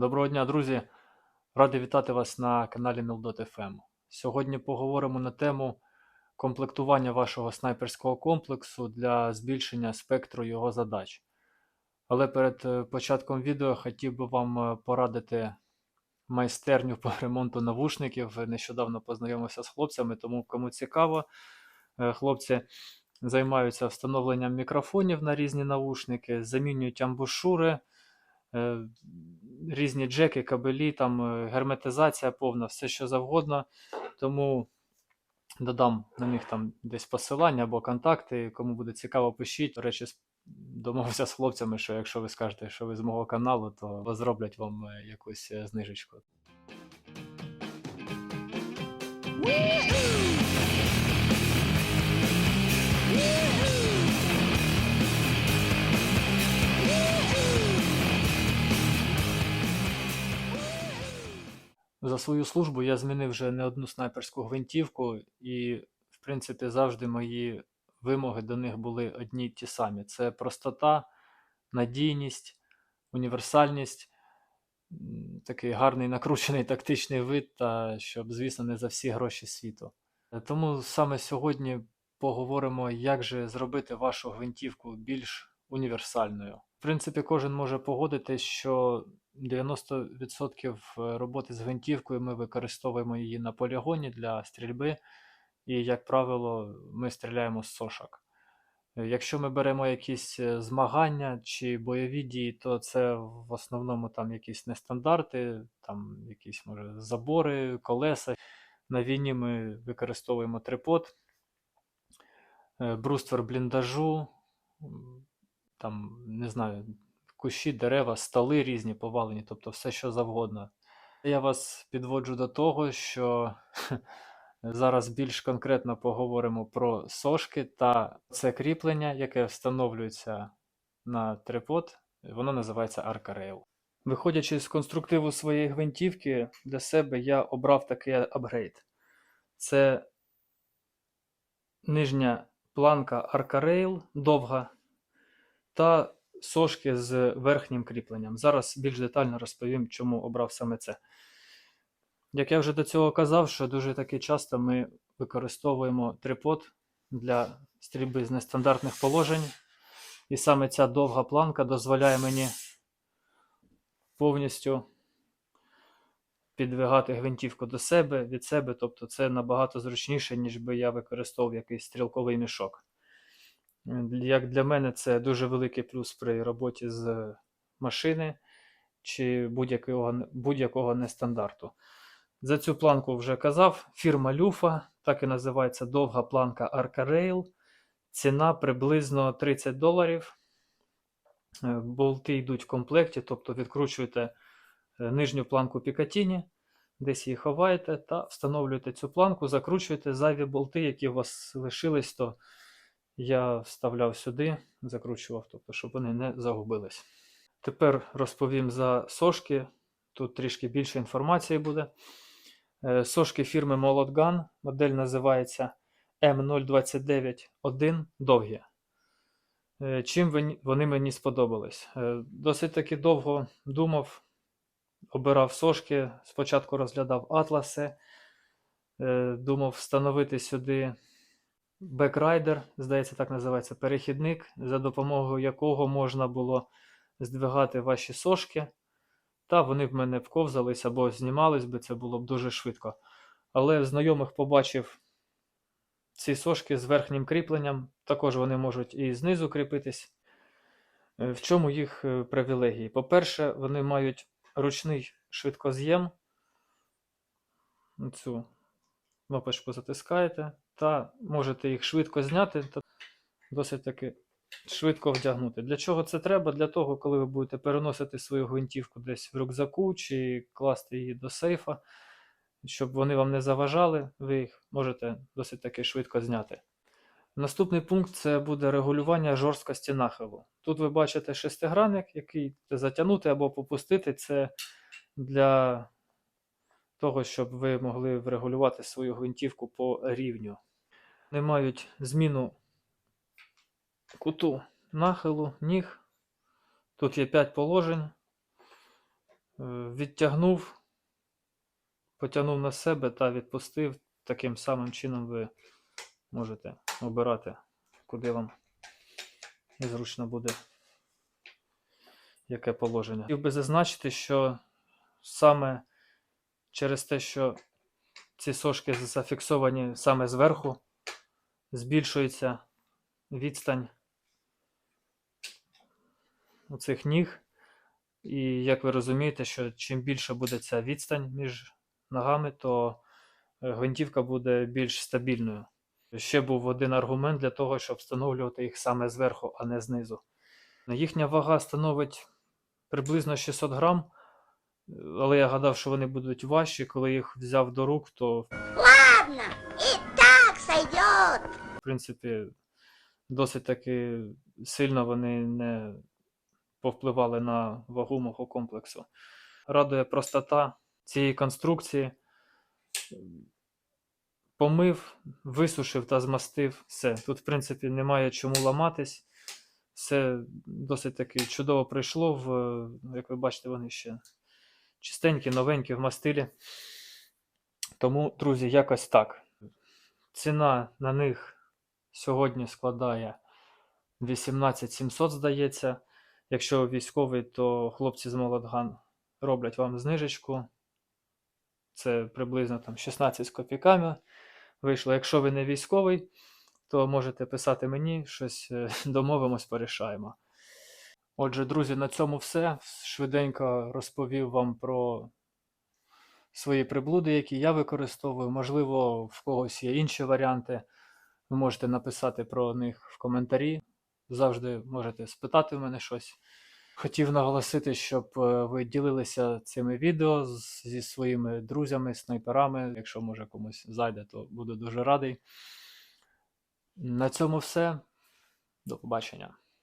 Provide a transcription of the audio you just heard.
Доброго дня, друзі! Радий вітати вас на каналі Nil.fm. Сьогодні поговоримо на тему комплектування вашого снайперського комплексу для збільшення спектру його задач. Але перед е, початком відео хотів би вам е, порадити майстерню по ремонту навушників. Нещодавно познайомився з хлопцями, тому кому цікаво, е, хлопці займаються встановленням мікрофонів на різні навушники, замінюють амбушури різні джеки, кабелі, там е, герметизація повна, все що завгодно. Тому додам на них там десь посилання або контакти. Кому буде цікаво, пишіть. До речі, домовився з хлопцями, що якщо ви скажете, що ви з мого каналу, то зроблять вам е, якусь е, знижечку. За свою службу я змінив вже не одну снайперську гвинтівку, і, в принципі, завжди мої вимоги до них були одні й ті самі: це простота, надійність, універсальність, такий гарний накручений тактичний вид, та щоб, звісно, не за всі гроші світу. Тому саме сьогодні поговоримо, як же зробити вашу гвинтівку більш універсальною. В принципі, кожен може погодитись, що 90% роботи з гвинтівкою ми використовуємо її на полігоні для стрільби, і, як правило, ми стріляємо з сошок. Е, Якщо ми беремо якісь е, змагання чи бойові дії, то це в основному там якісь нестандарти, там якісь може забори, колеса. На війні ми використовуємо трипод, е, бруствер бліндажу, там, не знаю, кущі, дерева, столи різні повалені, тобто все, що завгодно. Я вас підводжу до того, що зараз більш конкретно поговоримо про сошки та це кріплення, яке встановлюється на трипод, воно називається Rail. Виходячи з конструктиву своєї гвинтівки, для себе я обрав такий апгрейд. Це нижня планка Rail довга та сошки з верхнім кріпленням. Зараз більш детально розповім, чому обрав саме це. Як я вже до цього казав, що дуже таки часто ми використовуємо трипод для стрільби з нестандартних положень, і саме ця довга планка дозволяє мені повністю підвигати гвинтівку до себе від себе, тобто це набагато зручніше, ніж би я використовував якийсь стрілковий мішок. Як для мене, це дуже великий плюс при роботі з машини чи будь-якого, будь-якого нестандарту. За цю планку вже казав. Фірма Люфа, так і називається довга планка Arca Rail. Ціна приблизно 30 доларів. Е, Болти йдуть в комплекті, тобто відкручуєте е, нижню планку Пікатіні, десь її ховаєте та встановлюєте цю планку, закручуєте зайві болти, які у вас лишились, то я вставляв сюди, закручував, тобто, щоб вони не загубились. Тепер розповім за сошки. Тут трішки більше інформації буде. Е, Сошки фірми Молотган. Модель називається М029-1 довгі. Е, Чим вони- мені сподобались? Е, Досить таки довго думав, обирав сошки. Спочатку розглядав атласи, думав встановити сюди бекрайдер, здається, так називається перехідник, за допомогою якого можна було здвигати ваші сошки, та вони в мене вковзались або знімались би, це було б дуже швидко. Але в знайомих побачив ці сошки з верхнім кріпленням, також вони можуть і знизу кріпитись. Е, В чому їх е, привілегії? По-перше, вони мають ручний швидкоз'єм. Цю кнопочку затискаєте, та можете їх швидко зняти та досить таки швидко вдягнути. Для чого це треба? Для того, коли ви будете переносити свою гвинтівку десь в рюкзаку чи класти її до сейфа, щоб вони вам не заважали, ви їх можете досить таки швидко зняти. Наступний пункт це буде регулювання жорсткості нахилу. Тут ви бачите шестигранник, який затягнути або попустити. Це для того, щоб ви могли врегулювати свою гвинтівку по рівню. Вони мають зміну куту нахилу, ніг. Тут є 5 положень. відтягнув, потягнув на себе та відпустив. Таким самим чином ви можете обирати, куди вам зручно буде яке положення. Хотів би зазначити, що саме через те, що ці сошки зафіксовані саме зверху, збільшується відстань цих ніг. І як ви розумієте, що чим більше буде ця відстань між ногами, то е, гвинтівка буде більш стабільною. Ще був один аргумент для того, щоб встановлювати їх саме зверху, а не знизу. Їхня вага становить приблизно 600 грам, але я гадав, що вони будуть важчі. Коли їх взяв до рук, то Ладно. В принципі досить таки сильно вони не повпливали на вагу мого комплексу. Радує простота цієї конструкції. Помив, висушив та змастив все. Тут, в принципі, немає чому ламатись. Все досить таки чудово прийшло. В, як ви бачите, вони ще чистенькі, новенькі в мастилі. Тому, друзі, якось так. Ціна на них сьогодні складає 18 700, здається. Якщо військовий, то хлопці з Молодган роблять вам знижечку. Це приблизно там 16 з копійками вийшло. Якщо ви не військовий, то можете писати мені, щось е, домовимось, порішаємо. Отже, друзі, на цьому все. Швиденько розповів вам про свої приблуди, які я використовую. Можливо, в когось є інші варіанти. Ви можете написати про них в коментарі. Завжди можете спитати в мене щось. Хотів наголосити, щоб е, ви ділилися цими відео зі своїми друзями, снайперами. Якщо може комусь зайде, то буду дуже радий. На цьому все. До побачення.